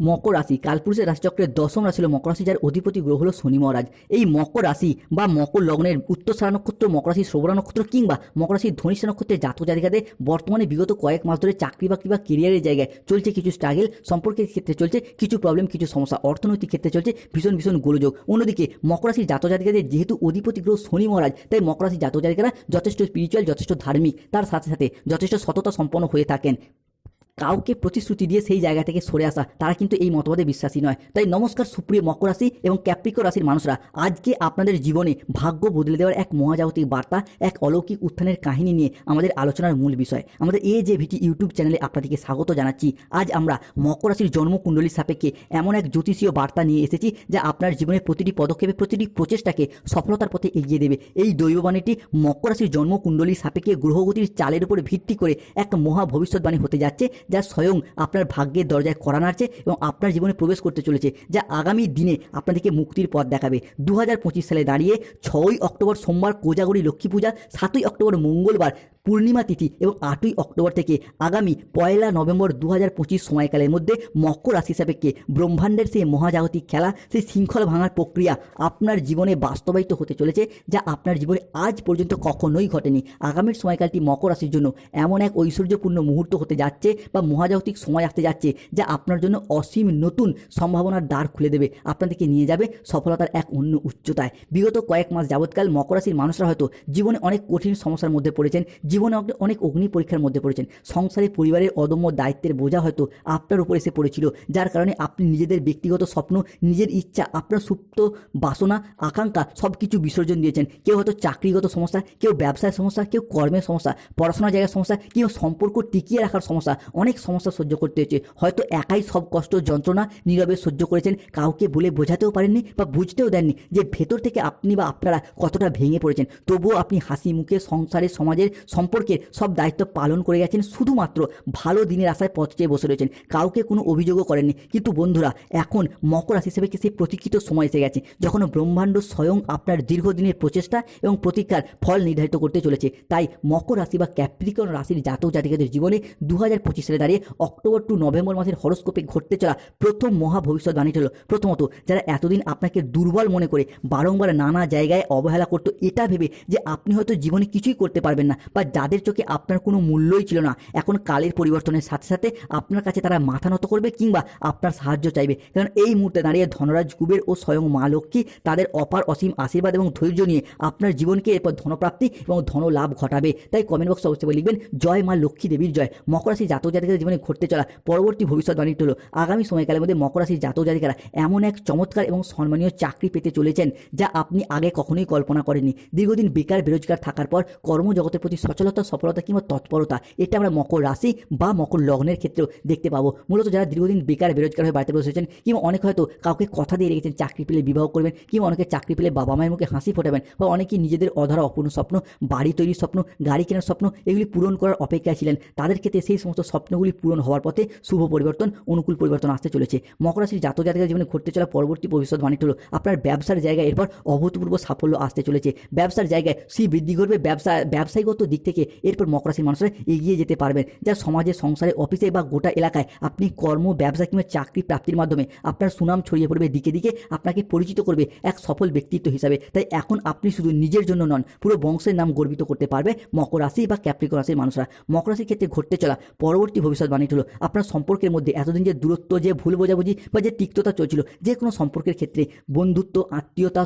মকর রাশি, কালপুরুষের রাশিচক্রের দশম রাশি হল মকর রাশি, যার অধিপতি গ্রহ হলো শনি মহারাজ। এই মকর রাশি বা মকর লগ্নের উত্তরসারা নক্ষত্র, মকর রাশি শ্রবণা নক্ষত্র কিংবা মকর রাশির ধনিষ্ঠা নক্ষত্রের জাতক জাতিকাদের বর্তমানে বিগত কয়েক মাস ধরে চাকরি বাকরি বা কেরিয়ারের জায়গায় চলছে কিছু স্ট্রাগেল সম্পর্কের ক্ষেত্রে চলছে কিছু প্রবলেম কিছু সমস্যা, অর্থনৈতিক ক্ষেত্রে চলছে ভীষণ ভীষণ গোলযোগ। অন্যদিকে মকর রাশির জাতক জাতিকাদের যেহেতু অধিপতি গ্রহ শনি মহারাজ, তাই মকর রাশির জাতক জাতিকারা যথেষ্ট স্পিরিচুয়াল যথেষ্ট ধার্মিক। তার সাথে সাথে যথেষ্ট সততা সম্পন্ন হয়ে থাকেন। কাউকে প্রতিশ্রুতি দিয়ে সেই জায়গা থেকে সরে আসা, তারা কিন্তু এই মতবাদে বিশ্বাসী নয়। তাই নমস্কার সুপ্রিয় মকর রাশি এবং ক্যাপ্রিকো রাশির মানুষরা, আজকে আপনাদের জীবনে ভাগ্য বদলে দেওয়ার এক মহাজাগতিক বার্তা, এক অলৌকিক উত্থানের কাহিনী নিয়ে আমাদের আলোচনার মূল বিষয়। আমাদের এই যে ভিটি ইউটিউব চ্যানেলে আপনাদেরকে স্বাগত জানাচ্ছি। আজ আমরা মকর রাশির জন্মকুণ্ডলীর সাপেক্ষে এমন এক জ্যোতিষীয় বার্তা নিয়ে এসেছি, যা আপনার জীবনের প্রতিটি পদক্ষেপে, প্রতিটি প্রচেষ্টাকে সফলতার পথে এগিয়ে দেবে। এই দৈববাণীটি মকর রাশির জন্মকুণ্ডলীর সাপেক্ষে গ্রহগতির চালের উপর ভিত্তি করে এক মহা ভবিষ্যৎবাণী হতে যাচ্ছে যা স্বয়ং আপনার ভাগ্যের দরজায় করা নাড়ছে এবং আপনার জীবনে প্রবেশ করতে চলেছে, যা আগামী দিনে আপনাদেরকে মুক্তির পথ দেখাবে। দু হাজার পঁচিশ সালে দাঁড়িয়ে ছয়ই অক্টোবর সোমবার কোজাগরি লক্ষ্মী পূজা, সাতই অক্টোবর মঙ্গলবার পূর্ণিমা তিথি এবং আটই অক্টোবর থেকে আগামী পয়লা নভেম্বর দু হাজার পঁচিশ সময়কালের মধ্যে মকর রাশি সাপেক্ষে ব্রহ্মাণ্ডের সেই মহাজাগতিক খেলা, সেই শৃঙ্খল ভাঙার প্রক্রিয়া আপনার জীবনে বাস্তবায়িত হতে চলেছে, যা আপনার জীবনে আজ পর্যন্ত কখনোই ঘটেনি। আগামীর সময়কালটি মকর রাশির জন্য এমন এক ঐশ্বর্যপূর্ণ মুহূর্ত হতে যাচ্ছে বা মহাজাগতিক সময় আসতে যাচ্ছে যা আপনার জন্য অসীম নতুন সম্ভাবনার দ্বার খুলে দেবে। আপনাদেরকে নিয়ে যাবে সফলতার এক অন্য উচ্চতায়। বিগত কয়েক মাস যাবৎকাল মকর রাশির মানুষরা হয়তো জীবনে অনেক কঠিন সমস্যার মধ্যে পড়েছেন, জীবনে অনেক- অনেক অগ্নি পরীক্ষার মধ্যে পড়েছেন। সংসারে পরিবারের অদম্য দায়িত্বের বোঝা হয়তো আপনার উপর এসে পড়েছিল, যার কারণে আপনি নিজেদের ব্যক্তিগত স্বপ্ন, নিজের ইচ্ছা, আপনার সুপ্ত বাসনা, আকাঙ্ক্ষা সব কিছু বিসর্জন দিয়েছেন। কেউ হয়তো চাকরিগত সমস্যা, কেউ ব্যবসায় সমস্যা, কেউ কর্মের সমস্যা, পড়াশোনার জায়গার সমস্যা, কেউ সম্পর্ক টিকিয়ে রাখার সমস্যা অনেক সমস্যা সহ্য করতে হয়েছে। হয়তো একাই সব কষ্ট, যন্ত্রণা, নীরবে সহ্য করেছেন, কাউকে বলে বোঝাতেও পারেননি বা বুঝতেও দেননি যে ভেতর থেকে আপনি বা আপনারা কতটা ভেঙে পড়েছেন। তবুও আপনি হাসি মুখে সংসারের সমাজের সম্পর্কের সব দায়িত্ব পালন করে গেছেন, শুধুমাত্র ভালো দিনের আশায় পথ চেয়ে বসে রয়েছেন। কাউকে কোনো অভিযোগও করেননি। কিন্তু বন্ধুরা, এখন মকর রাশি হিসেবে সেই প্রতীক্ষিত সময় এসে গেছে, যখন ব্রহ্মাণ্ড স্বয়ং আপনার দীর্ঘদিনের প্রচেষ্টা এবং প্রতীক্ষার ফল নির্ধারিত করতে চলেছে। তাই মকর রাশি বা ক্যাপ্রিকন রাশির জাতক জাতিকাদের জীবনে দু হাজার পঁচিশ সালে দাঁড়িয়ে অক্টোবর টু নভেম্বর মাসের হরস্কোপে ঘটতে চলা প্রথম মহা ভবিষ্যৎবাণীটি হলো, প্রথমত যারা এতদিন আপনাকে দুর্বল মনে করে বারংবার নানা জায়গায় অবহেলা করতো, এটা ভেবে যে আপনি হয়তো জীবনে কিছুই করতে পারবেন না বা যাদের চোখে আপনার কোনো মূল্যই ছিল না, এখন কালের পরিবর্তনের সাথে সাথে আপনার কাছে তারা মাথা নত করবে কিংবা আপনার সাহায্য চাইবে। কারণ এই মুহূর্তে দাঁড়িয়ে ধনরাজ কুবের ও স্বয়ং মা লক্ষ্মী তাদের অপার অসীম আশীর্বাদ এবং ধৈর্য নিয়ে আপনার জীবনকে এরপর ধনপ্রাপ্তি এবং ধনলাভ ঘটাবে। তাই কমেন্ট বক্সে অবশ্যই লিখবেন, জয় মা লক্ষ্মী দেবীর জয়। মকর রাশি জাতক জাতিকাদের জীবনে ঘটতে চলা পরবর্তী ভবিষ্যৎবাণীটি হলো, আগামী সময়কালের মধ্যে মকর রাশির জাতক জাতিকারা এমন এক চমৎকার এবং সম্মানীয় চাকরি পেতে চলেছেন যা আপনি আগে কখনোই কল্পনা করেননি। দীর্ঘদিন বেকার বেরোজগার থাকার পর কর্মজগতের প্রতি সচলতা, সফলতা কিংবা তৎপরতা, এটা আমরা মকর রাশি বা মকর লগ্নের ক্ষেত্রেও দেখতে পাবো। মূলত যারা দীর্ঘদিন বেকার বেরোজগার হয়ে বাড়িতে বসেছেন কিংবা অনেক হয়তো কাউকে কথা দিয়ে রেখেছেন, চাকরি পেলে বিবাহ করবেন কিংবা অনেকে চাকরি পেলে বাবা মায়ের মুখে হাসি ফোটাবেন বা অনেকেই নিজেদের অধরা অপূর্ণ স্বপ্ন, বাড়ি তৈরির স্বপ্ন, গাড়ি কেনার স্বপ্ন, এগুলি পূরণ করার অপেক্ষায় ছিলেন। তাদের ক্ষেত্রে সেই সমস্ত স্বপ্নগুলি পূরণ হওয়ার পথে শুভ পরিবর্তন, অনুকূল পরিবর্তন আসতে চলেছে। মকর রাশির জাতক জাতিকার জীবনে ঘটতে চলা পরবর্তী ভবিষ্যৎ ভবিষ্যৎবাণীটি হলো আপনার ব্যবসার জায়গায় এরপর অভূতপূর্ব সাফল্য আসতে চলেছে। ব্যবসার জায়গায় সি বৃদ্ধি করবে ব্যবসা ব্যবসায়িকগত দিক থেকে এরপর মকর রাশির মানুষরা এগিয়ে যেতে পারবেন। যা সমাজে, সংসারে, অফিসে বা গোটা এলাকায় আপনি কর্ম, ব্যবসা কিংবা চাকরি প্রাপ্তির মাধ্যমে আপনার সুনাম ছড়িয়ে পড়বে। দিকে দিকে আপনাকে পরিচিত করবে এক সফল ব্যক্তিত্ব হিসাবে। তাই এখন আপনি শুধু নিজের জন্য নন, পুরো বংশের নাম গর্বিত করতে পারবে মকর রাশি বা ক্যাপ্রিকন রাশির মানুষরা। মকর রাশির ক্ষেত্রে ঘটতে চলা পরবর্তী ভবিষ্যৎবাণীটি হলো আপনার সম্পর্কের মধ্যে এতদিন যে দূরত্ব, যে ভুল বোঝাবুঝি বা যে তিক্ততা চলছিল, যে কোনো সম্পর্কের ক্ষেত্রে বন্ধুত্ব, আত্মীয়তা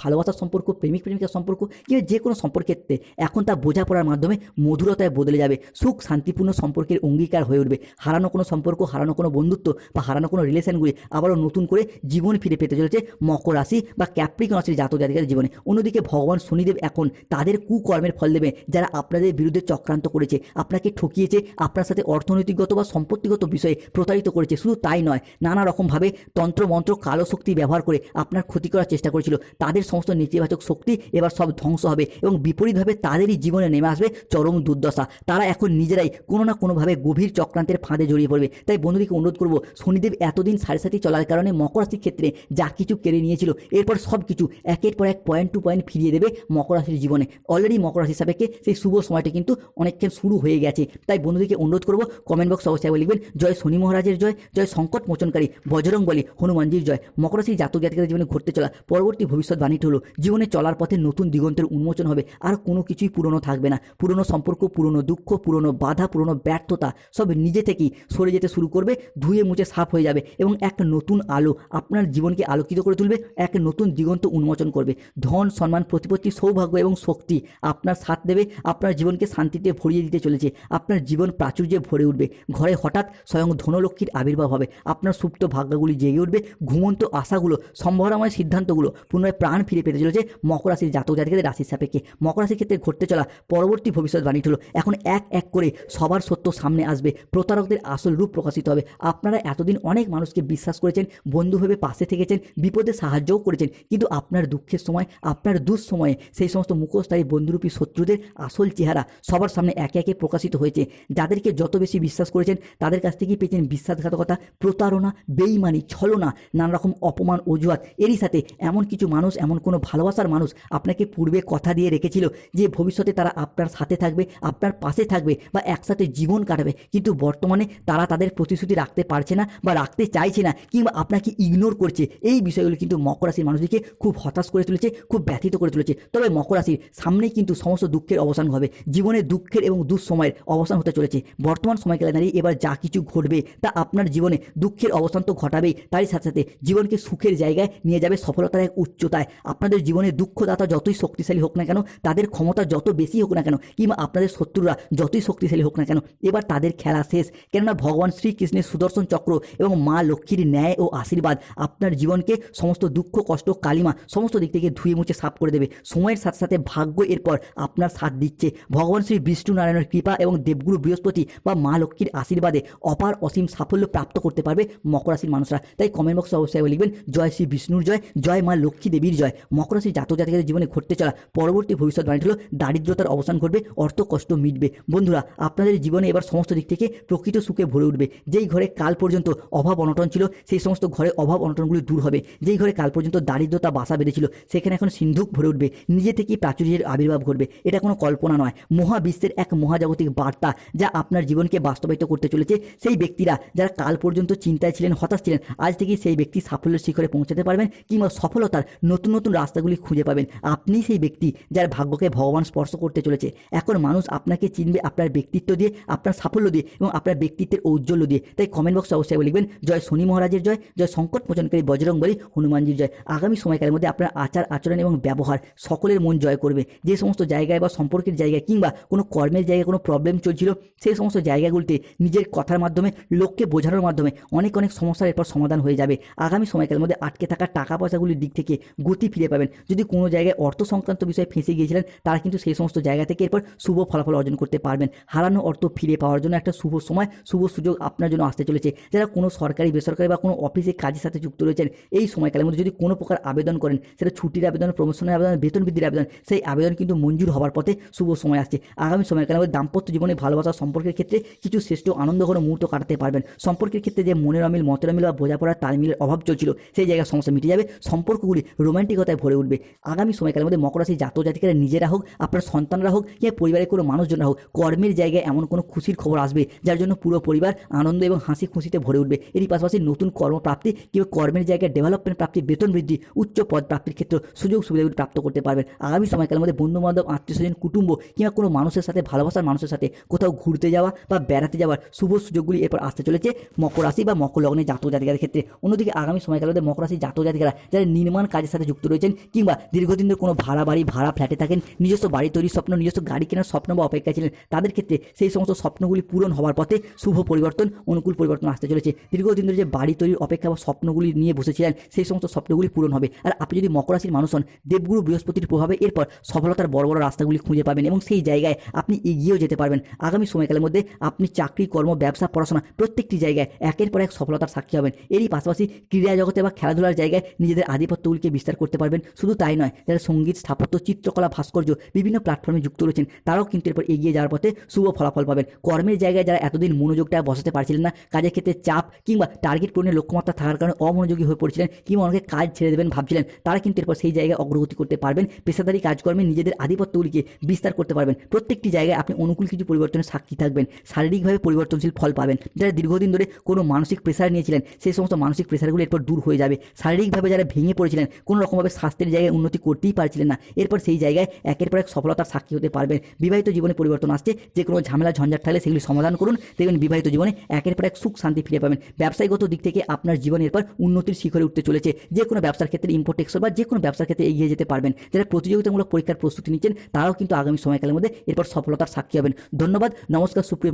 ভালোবাসার সম্পর্ক, প্রেমিক প্রেমিকার সম্পর্ক কিংবা যে কোনো সম্পর্কের ক্ষেত্রে এখন তা বোঝাপড়ার মাধ্যমে মধুরতায় বদলে যাবে। সুখ, শান্তিপূর্ণ সম্পর্কের অঙ্গীকার হয়ে উঠবে। হারানো কোনো সম্পর্ক, হারানো কোনো বন্ধুত্ব বা হারানো কোনো রিলেশনগুলি আবারও নতুন করে জীবন ফিরে পেতে চলেছে মকর রাশি বা ক্যাপ্রিকন রাশির জাতক জাতিকার জীবনে। অন্যদিকে ভগবান শনিদেব এখন তাদের কুকর্মের ফল দেবে যারা আপনাদের বিরুদ্ধে চক্রান্ত করেছে, আপনাকে ঠকিয়েছে, আপনার সাথে অর্থনৈতিকগত বা সম্পত্তিগত বিষয়ে প্রতারিত করেছে। শুধু তাই নয়, নানা রকমভাবে তন্ত্রমন্ত্র কালো শক্তি ব্যবহার করে আপনার ক্ষতি করার চেষ্টা করেছিল। তাদের সমস্ত নেতিবাচক শক্তি এবার সব ধ্বংস হবে এবং বিপরীতভাবে তাদেরই জীবনে নেমে আসবে চরম দুর্দশা। তারা এখন নিজেরাই কোনো না কোনোভাবে গভীর চক্রান্তের ফাঁদে জড়িয়ে পড়বে। তাই বন্ধুদেরকে অনুরোধ করব, শনিদেব এতদিন সাড়ে সাথে চলার কারণে মকর রাশির ক্ষেত্রে যা কিছু কেড়ে নিয়েছিল, এরপর সব কিছু একের পর এক পয়েন্ট টু পয়েন্ট ফিরিয়ে দেবে মকর রাশির জীবনে। অলরেডি মকর রাশি সাপেক্ষে সেই শুভ সময়টা কিন্তু অনেকক্ষণ শুরু হয়ে গেছে। তাই বন্ধুদেরকে অনুরোধ করব কমেন্ট বক্স অবশ্যই লিখবেন, জয় শনি মহারাজের জয় জয় সংকট মোচনকারী, বজরং বলি, হনুমানজির জয়। মকর রাশি জাতক জাতিকাদের জীবনে ঘটতে চলা পরবর্তী ভবিষ্যৎবাণীটি হলো, জীবনে চলার পথে নতুন দিগন্তের উন্মোচন হবে, আর কোনো কিছুই পুরনো থাকবে না। পুরনো সম্পর্ক, পুরনো দুঃখ, পুরনো বাধা, পুরনো ব্যর্থতা, সব নিজে থেকেই সরে যেতে শুরু করবে, ধুয়ে মুছে সাফ হয়ে যাবে এবং এক নতুন আলো আপনার জীবনকে আলোকিত করে তুলবে, এক নতুন দিগন্ত উন্মোচন করবে। ধন, সম্মান, প্রতিপত্তি, সৌভাগ্য এবং শক্তি আপনার সাথ দেবে, আপনার জীবনকে শান্তিতে ভরিয়ে দিতে চলেছে, আপনার জীবন প্রাচুর্যে ভরে উঠবে। ঘরে হঠাৎ স্বয়ং ধনলক্ষ্মীর আবির্ভাব হবে। আপনার সুপ্ত ভাগ্যগুলি জেগে উঠবে। ঘুমন্ত আশাগুলো, সম্ভাবনাময় সিদ্ধান্তগুলো পুনরায় প্রাণ ফিরে পেতে চলেছে মকর রাশির জাতক জাতিকাদের রাশির সাপেক্ষে। মকর রাশির ক্ষেত্রে ঘটতে চলা পরবর্তী ভবিষ্যৎবাণী হলো, এখন এক এক করে সবার সত্য সামনে আসবে। প্রতারকদের আসল রূপ প্রকাশিত হবে। আপনারা এতদিন অনেক মানুষকে বিশ্বাস করেছেন, বন্ধু ভেবে পাশে থেকেছেন, বিপদে সাহায্যও করেছেন। কিন্তু আপনার দুঃখের সময়, আপনার দুঃসময়ে সেই সমস্ত মুখোশধারী বন্ধুরূপী শত্রুদের আসল চেহারা সবার সামনে একে একে প্রকাশিত হয়েছে। যাদেরকে যত বেশি বিশ্বাস করেছেন, তাদের কাছ থেকেই পেয়েছেন বিশ্বাসঘাতকতা, প্রতারণা, বেইমানি, ছলনা নানা রকম অপমান, অজুহাত। এরই সাথে এমন কিছু মানুষ, এমন কোনো ভালোবাসার মানুষ আপনাকে পূর্বে কথা দিয়ে রেখেছিল যে ভবিষ্যতে তারা আপনার সাথে থাকবে, আপনার পাশে থাকবে বা একসাথে জীবন কাটাবে। কিন্তু বর্তমানে তারা তাদের প্রতিশ্রুতি রাখতে পারছে না বা রাখতে চাইছে না কিংবা আপনাকে ইগনোর করছে। এই বিষয়গুলো কিন্তু মকর রাশির মানুষদেরকে খুব হতাশ করে তুলেছে, খুব ব্যথিত করে তুলেছে। তবে মকর রাশির সামনেই কিন্তু সমস্ত দুঃখের অবসান হবে জীবনে দুঃখের এবং দুঃসময়ের অবসান হতে চলেছে। বর্তমান সময়কালে দাঁড়িয়ে এবার যা কিছু ঘটবে তা আপনার জীবনে দুঃখের অবসান তো ঘটাবেই তারই সাথে সাথে জীবনকে সুখের জায়গায় নিয়ে যাবে সফলতার এক উচ্চতায়। আপনাদের জীবনে দুঃখদাতা যতই শক্তিশালী হোক না কেন, তাদের ক্ষমতা যত বেশি হোক না কেন, কিংবা আপনাদের শত্রুরা যতই শক্তিশালী হোক না কেন, এবার তাদের খেলা শেষ। কেননা ভগবান শ্রীকৃষ্ণের সুদর্শন চক্র এবং মা লক্ষ্মীর ন্যায় ও আশীর্বাদ আপনার জীবনকে সমস্ত দুঃখ, কষ্ট, কালিমা সমস্ত দিক থেকে ধুয়ে মুছে সাফ করে দেবে। সময়ের সাথে সাথে ভাগ্য এরপর আপনার সাথ দিচ্ছে। ভগবান শ্রী বিষ্ণু নারায়ণের কৃপা এবং দেবগুরু বৃহস্পতি বা মা লক্ষ্মীর আশীর্বাদে অপার অসীম সাফল্য প্রাপ্ত করতে পারবে মকর রাশির মানুষরা। তাই কমেন্ট বক্সে অবশ্যই লিখবেন, জয় শ্রী বিষ্ণুর জয় জয় মা লক্ষ্মী দেবীর জয়। মকর রাশির জাতক জাতিকাদের জীবনে ঘটতে চলা পরবর্তী ভবিষ্যৎ ভবিষ্যৎবাণী হলো, দারিদ্রতার অবসান ঘটবে, অর্থ কষ্ট মিটবে। বন্ধুরা, আপনাদের জীবনে এবার সমস্ত দিক থেকে প্রকৃত সুখে ভরে উঠবে। যেই ঘরে কাল পর্যন্ত অভাব অনটন ছিল, সেই সমস্ত ঘরে অভাব অনটনগুলি দূর হবে। যেই ঘরে কাল পর্যন্ত দারিদ্রতা বাসা বেঁধেছিল, সেখানে এখন সিন্ধুক ভরে উঠবে। নিজে থেকেই প্রাচুর্যের আবির্ভাব ঘটবে। এটা কোনো কল্পনা নয়। মহাবিশ্বের এক মহাজাগতিক বার্তা যা আপনার জীবনকে বাস্তবায়িত করতে চলেছে। সেই ব্যক্তিরা যারা কাল পর্যন্ত চিন্তায় ছিলেন, হতাশ ছিলেন, আজ থেকেই সেই ব্যক্তি সাফল্যের শিখরে পৌঁছাতে পারবেন কিংবা সফলতার নতুন নতুন রাস্তাগুলি খুঁজে পাবেন। আপনি সেই ব্যক্তি যার ভাগ্যকে ভগবান স্পর্শ করতে চলেছে। এখন মানুষ আপনাকে চিনবে আপনার ব্যক্তিত্ব দিয়ে, আপনার সাফল্য দিয়ে এবং আপনার ব্যক্তিত্বের ঔজ্জ্বল্য দিয়ে। তাই কমেন্ট বক্সে অবশ্যই লিখবেন, জয় শনি মহারাজের জয় জয় সংকট মোচনকারী বজরং বলি হনুমানজির জয়। আগামী সময়কালের মধ্যে আপনার আচার, আচরণ এবং ব্যবহার সকলের মন জয় করবে। যে সমস্ত জায়গায় বা সম্পর্কের জায়গায় কিংবা কোনো কর্মের জায়গায় কোনো প্রবলেম চলছিল, সেই সমস্ত জায়গাগুলিতে নিজের কথার মাধ্যমে, লোককে বোঝানোর মাধ্যমে অনেক অনেক সমস্যার এরপর সমাধান হয়ে যাবে। আগামী সময়কালের মধ্যে আটকে থাকা টাকা পয়সাগুলির দিক থেকে গতি ফিরে পাবেন। যদি কোনো জায়গায় অর্থ সংক্রান্ত বিষয়ে ফেঁসে গিয়েছিলেন, তারা কিন্তু সেই সমস্ত জায়গা থেকে এরপর শুভ ফলাফল অর্জন করতে পারবেন। হারানো অর্থ ফিরে পাওয়ার জন্য একটা শুভ সময়, শুভ সুযোগ আপনার জন্য আসতে চলেছে। যারা কোনো সরকারি, বেসরকারি বা কোনো অফিসে কাজের সাথে যুক্ত রয়েছেন, এই সময়কালের মধ্যে যদি কোনো প্রকার আবেদন করেন, সেটা ছুটির আবেদন প্রমোশনের আবেদন, বেতন বৃদ্ধির আবেদন, সেই আবেদন কিন্তু মঞ্জুর হওয়ার পথে শুভ সময় আসছে। আগামী সময়কালের মধ্যে দাম্পত্য জীবনে ভালোবাসা সম্পর্কের ক্ষেত্রে কিছু শ্রেষ্ঠ আনন্দঘন মুহূর্ত কাটাতে পারবেন। সম্পর্কের ক্ষেত্রে যে মনের অমিল, মতের অমিল বা বোঝাপড়ার তালমিলের অভাব চলছিল, সেই জায়গায় সমস্যা মিটে যাবে। সম্পর্কগুলি রোমান্টিকতায় ভরে উঠবে। আগামী সময়কালের মধ্যে মকর রাশি জাতক জাতিকারা নিজেরা হোক, আপনার সন্তানরা হোক, কিংবা পরিবারের কোনো মানুষজনরা হোক, কর্মের জায়গায় এমন কোনো খুশির খবর আসবে, যার জন্য পুরো পরিবার আনন্দ এবং হাসি খুশিতে ভরে উঠবে। এরই পাশাপাশি নতুন কর্মপ্রাপ্তি কিংবা কর্মের জায়গায় ডেভেলপমেন্ট প্রাপ্তি, বেতন বৃদ্ধি, উচ্চ পদ প্রাপ্তির ক্ষেত্রে সুযোগ সুবিধাগুলি প্রাপ্ত করতে পারবেন। আগামী সময়কালের মধ্যে বন্ধু বান্ধব আত্মীয় স্বজন কুটুম্ব কিংবা কোনো মানুষের সাথে, ভালোবাসার মানুষের সাথে কোথাও ঘুরতে যাওয়া বা বেড়াতে যাওয়ার শুভ সুযোগগুলি এরপর আসতে চলেছে মকর রাশি বা মকর লগ্নে জাতক জাতিকাদের ক্ষেত্রে। অন্যদিকে আগামী সময়কালের মধ্যে মকর রাশি জাতক জাতিকারা যারা নির্মাণ কাজের সাথে যুক্ত রয়েছেন কিংবা দীর্ঘদিন ধরে কোনো ভাড়া বাড়ি, ভাড়া ফ্ল্যাটে থাকেন, নিজস্ব বাড়ি তৈরির স্বপ্ন, নিজস্ব গাড়ি কেনার স্বপ্ন বা অপেক্ষা ছিলেন, তাদের ক্ষেত্রে সেই সমস্ত স্বপ্নগুলি পূরণ হওয়ার পথে শুভ পরিবর্তন, অনুকূল পরিবর্তন আসতে চলেছে। দীর্ঘদিন ধরে যে বাড়ি তৈরির অপেক্ষা বা স্বপ্নগুলি নিয়ে বসেছিলেন, সেই সমস্ত স্বপ্নগুলি পূরণ হবে। আর আপনি যদি মকর রাশির মানুষ হন, দেবগুরু বৃহস্পতির প্রভাবে এরপর সফলতার বড় বড় রাস্তাগুলি খুঁজে পাবেন এবং সেই জায়গায় আপনি এগিয়েও যেতে পারবেন। আগামী সময়কালের মধ্যে আপনি চাকরি, কর্ম, ব্যবসা, পড়াশোনা প্রত্যেকটি জায়গায় একের পর এক সফলতার সাক্ষী হবেন। এরই পাশাপাশি ক্রীড়া জগতে বা খেলাধুলার জায়গায় নিজেদের আধিপত্যগুলিকে বিস্তার করতে পারবেন। শুধু তাই নয়, যারা সংগীত, স্থাপত্য, চিত্রকলা, ভাস্কর্য, বিভিন্ন প্ল্যাটফর্মে যুক্ত রয়েছেন, তারাও কিন্তু এরপর এগিয়ে যাওয়ার পথে শুভ ফলাফল পাবেন। কর্মের জায়গায় যারা এতদিন মনোযোগটা বসাতে পারছিলেন না, কাজের ক্ষেত্রে চাপ কিংবা টার্গেট পূরণের লক্ষ্যমাত্রা থাকার কারণে অমনোযোগী হয়ে পড়ছিলেন কিংবা অনেকে কাজ ছেড়ে দেবেন ভাবছিলেন, তারা কিন্তু এরপর সেই জায়গায় অগ্রগতি করতে পারবেন। পেশাদারি কাজকর্মে নিজেদের আধিপত্যগুলিকে বিস্তার করতে পারবেন। প্রত্যেকটি জায়গায় আপনি অনুকূল কিছু পরিবর্তনের সাক্ষী থাকবেন। শারীরিক শারীরিকভাবে পরিবর্তনশীল ফল পাবেন। যারা দীর্ঘদিন ধরে কোনো মানসিক প্রেসার নিয়েছিলেন, সেই সমস্ত মানসিক প্রেসারগুলো এরপর দূর হয়ে যাবে। শারীরিকভাবে যারা ভেঙে পড়েছিলেন, কোনো রকমভাবে স্বাস্থ্যের জায়গায় উন্নতি করতেই পারছিলেন না, এরপর সেই জায়গায় একের পর এক সফলতার সাক্ষী হতে পারবেন। বিবাহিত জীবনে পরিবর্তন আসছে, যে কোনো ঝামেলা, ঝঞ্ঝাট থাকলে সেগুলি সমাধান করুন। দেখবেন বিবাহিত জীবনে একের পর এক সুখ শান্তি ফিরে পাবেন। ব্যবসায়িকগত দিক থেকে আপনার জীবন এরপর উন্নতির শিখরে উঠতে চলেছে। যে কোনো ব্যবসার ক্ষেত্রে ইম্পোর্ট এক্সপোর্ট বা যে কোনো ব্যবসার ক্ষেত্রে এগিয়ে যেতে পারবেন। যারা প্রতিযোগিতামূলক পরীক্ষার প্রস্তুতি নিচ্ছেন, তারাও কিন্তু আগামী সময়কালের মধ্যে এরপর সফলতার সাক্ষী হবেন। ধন্যবাদ, নমস্কার, সুপ্রিয়